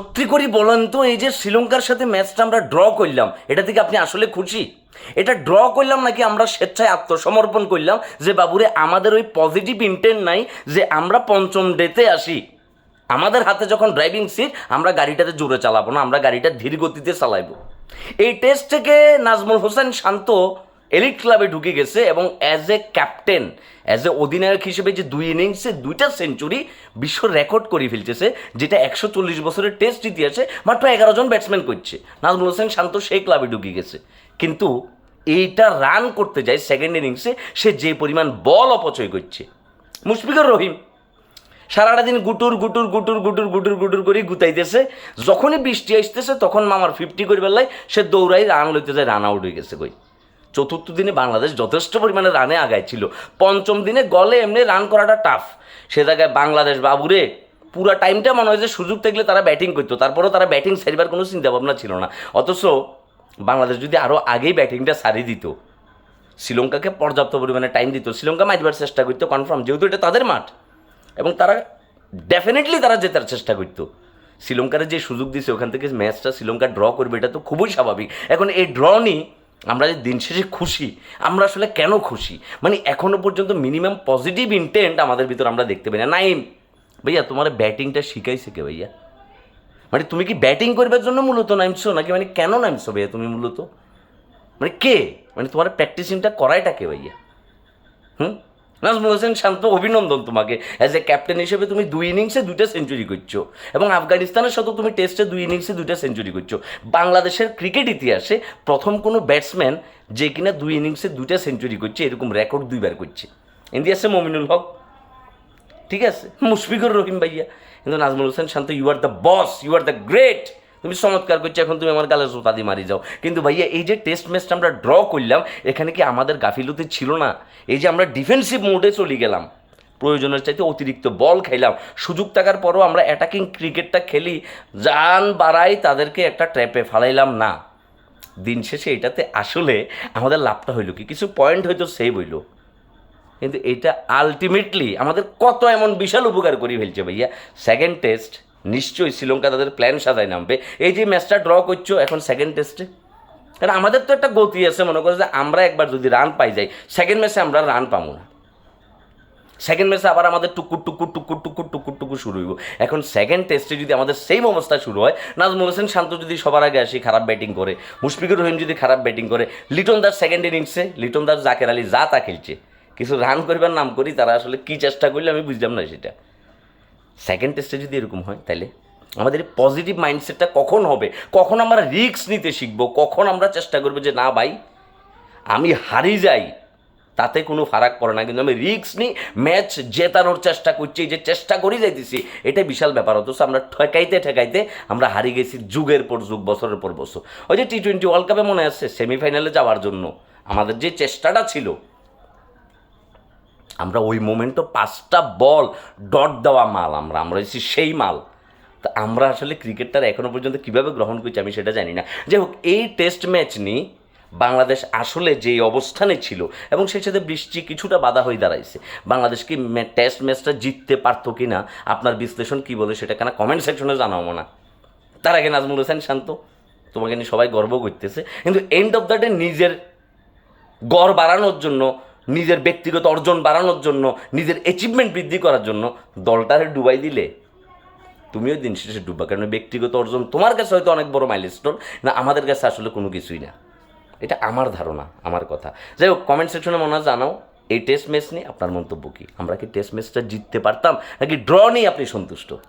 সত্যি করি বলেন তো, এই যে শ্রীলঙ্কার সাথে ম্যাচটা আমরা ড্র করলাম, এটা থেকে আপনি আসলে খুশি? এটা ড্র করলাম নাকি আমরা স্বেচ্ছায় আত্মসমর্পণ করলাম যে বাবুরে, আমাদের ওই পজিটিভ ইন্টেন্ট নাই যে আমরা পঞ্চম ডেতে আসি। আমাদের হাতে যখন ড্রাইভিং সিট আমরা গাড়িটাতে জোরে চালাবো না, আমরা গাড়িটা ধীর গতিতে চালাইবো। এই টেস্ট থেকে নাজমুল হোসেন শান্ত এলিট ক্লাবে ঢুকে গেছে এবং as a captain as a অধিনায়ক হিসেবে যে দুই ইনিংসে দুইটা সেঞ্চুরি বিশ্ব রেকর্ড করে ফেলতেছে, যেটা একশো চল্লিশ বছরের টেস্ট ইতিহাসে মাত্র এগারো জন ব্যাটসম্যান করছে। নাজমুল হোসেন শান্ত সেই ক্লাবে ঢুকে গেছে। কিন্তু এইটা রান করতে যায় সেকেন্ড ইনিংসে সে যে পরিমাণ বল অপচয় করছে। মুশফিকুর রহিম সারাটা দিন গুটুর গুটুর গুটুর গুটুর গুটুর গুটুর করে গুতাইতেছে। যখনই বৃষ্টি আসতেছে, তখন মামার ফিফটি করে বেলায় সে দৌড়াই রান লইতে যায় রান আউট হয়ে গেছে কই। চতুর্থ দিনে বাংলাদেশ যথেষ্ট পরিমাণে রানে আগায় ছিল পঞ্চম দিনে গলে এমনি রান করাটা টাফ সে জায়গায় বাংলাদেশ বাবুরে পুরা টাইমটা মনে হয় যে সুযোগ থাকলে তারা ব্যাটিং করতো। তারপরেও তারা ব্যাটিং সারিবার কোনো চিন্তা ভাবনা ছিল না। অথচ বাংলাদেশ যদি আরও আগেই ব্যাটিংটা সারি দিত, শ্রীলঙ্কাকে পর্যাপ্ত পরিমাণে টাইম দিত, শ্রীলঙ্কা মাইবার চেষ্টা করতো কনফার্ম যেহেতু এটা তাদের মাঠ এবং তারা ডেফিনেটলি তারা জেতার চেষ্টা করতো। শ্রীলঙ্কার যে সুযোগ দিছে, ওখান থেকে ম্যাচটা শ্রীলঙ্কা ড্র করবে, এটা তো খুবই স্বাভাবিক। এখন এই ড্র নিয়ে আমরা যে দিন শেষে খুশি, আমরা আসলে কেন খুশি? মানে এখনও পর্যন্ত মিনিমাম পজিটিভ ইন্টেন্ট আমাদের ভিতর আমরা দেখতে পাই না। নাইম, ভাইয়া, তোমার ব্যাটিংটা শিখাইছে কে ভাইয়া? মানে তুমি কি ব্যাটিং করবার জন্য মূলত নামছো নাকি মানে কেন নামছো ভাইয়া তুমি মূলত? মানে কে? মানে তোমার প্র্যাকটিসিংটা করাইটা কে ভাইয়া? হুম? নাজমুল হোসেন শান্ত অভিনন্দন তোমাকে। অ্যাজ এ ক্যাপ্টেন হিসেবে তুমি দুই ইনিংসে দুইটা সেঞ্চুরি করছ। এবং আফগানিস্তানের সাথেও তুমি টেস্টে দুই ইনিংসে দুইটা সেঞ্চুরি করছ। বাংলাদেশের ক্রিকেট ইতিহাসে প্রথম কোনো ব্যাটসম্যান যে কিনা দুই ইনিংসে দুইটা সেঞ্চুরি করছে, এরকম রেকর্ড দুইবার করছে। ইন্ডিয়াসে মমিনুল হক ঠিক আছে? মুশফিকুর রহিম ভাইয়া। কিন্তু Najmul Hossain, Shanto you are the boss you are the great তুমি চমৎকার করছ, এখন তুমি আমার গালে জোতা দিয়ে মারি যাও। কিন্তু ভাইয়া, এই যে টেস্ট ম্যাচটা আমরা ড্র করলাম, এখানে কি আমাদের গাফিলতি ছিল না? এই যে আমরা ডিফেন্সিভ মোডে চলে গেলাম, প্রয়োজনের চাইতে অতিরিক্ত বল খেলাম সুযোগ থাকার পরও আমরা অ্যাটাকিং ক্রিকেটটা খেলি, যান বাড়াই তাদেরকে একটা ট্র্যাপে ফালাইলাম না। দিন শেষে এটাতে আসলে আমাদের লাভটা হইল কি? কিছু পয়েন্ট হয়তো সেভ হইল। কিন্তু এটা আলটিমেটলি আমাদের কত এমন বিশাল উপকার করে ফেলছে ভাইয়া। সেকেন্ড টেস্ট নিশ্চয়ই শ্রীলঙ্কা তাদের প্ল্যান সাজায় নামবে। এই যে ম্যাচটা ড্র করছ এখন সেকেন্ড টেস্টে কারণ আমাদের তো একটা গতি আছে, মনে করো যে আমরা একবার যদি রান পাই যাই সেকেন্ড ম্যাচে আমরা রান পাবো না। সেকেন্ড ম্যাচে আবার আমাদের টুকুর টুকুর টুকুর টুকুর টুকুর টুকুর শুরু হইব। এখন সেকেন্ড টেস্টে যদি আমাদের সেম অবস্থা শুরু হয়, নাজমুল হোসেন শান্ত যদি সবার আগে আসি, খারাপ ব্যাটিং করে, মুশফিকুর রহিম যদি খারাপ ব্যাটিং করে, লিটন দাস সেকেন্ড ইনিংসে লিটন দাস জাকের আলী যা তা খেলছে, কিছু রান করিবার নাম করি, তারা আসলে কী চেষ্টা করলে আমি বুঝলাম না সেটা। সেকেন্ড টেস্টে যদি এরকম হয় তাহলে আমাদের পজিটিভ মাইন্ডসেটটা কখন হবে? কখন আমরা রিস্ক নিতে শিখব? কখন আমরা চেষ্টা করব যে, না ভাই, আমি হারি যাই, তাতে কোনো ফারাক পড়ে না। কিন্তু আমি রিস্ক নিই ম্যাচ জেতানোর চেষ্টা করছি, যে চেষ্টা করি যাইতেছি এটা বিশাল ব্যাপার। অথচ আমরা ঠেকাইতে ঠেকাইতে আমরা হারিয়ে গেছি যুগের পর যুগ, বছরের পর বছর। ওই যে টি টোয়েন্টি ওয়ার্ল্ড কাপে মনে আছে সেমিফাইনালে যাওয়ার জন্য আমাদের যে চেষ্টাটা ছিল আমরা ওই মোমেন্টও পাঁচটা বল ডট দেওয়া মাল আমরা আমরা হচ্ছি সেই মাল। তা আমরা আসলে ক্রিকেটটার এখনও পর্যন্ত কীভাবে গ্রহণ করছি আমি সেটা জানি না। যাই হোক, এই টেস্ট ম্যাচ নিয়ে বাংলাদেশ আসলে যে অবস্থানে ছিল এবং সেই সাথে বৃষ্টি কিছুটা বাধা হয়ে দাঁড়াইছে, বাংলাদেশ কি টেস্ট ম্যাচটা জিততে পারতো কি না আপনার বিশ্লেষণ কি বলে সেটা কেন কমেন্ট সেকশনে জানাব না। তার আগে নাজমুল হোসেন শান্ত, তোমাকে নিয়ে সবাই গর্ব করতেছে। কিন্তু এন্ড অফ দ্য ডে নিজের গড় বাড়ানোর জন্য নিজের ব্যক্তিগত অর্জন বাড়ানোর জন্য, নিজের অ্যাচিভমেন্ট বৃদ্ধি করার জন্য দলটারে ডুবাই দিলে। তুমিও দিন শেষে ডুববা কারণ ব্যক্তিগত অর্জন তোমার কাছে হয়তো অনেক বড় মাইলস্টোন না আমাদের কাছে আসলে কোনো কিছুই না। এটা আমার ধারণা, আমার কথা। যাই হোক কমেন্ট সেকশনে মনে হয় জানাও, এই টেস্ট ম্যাচ নিয়ে আপনার মন্তব্য কী? আমরা কি টেস্ট ম্যাচটা জিততে পারতাম, নাকি ড্র নিয়ে আপনি সন্তুষ্ট?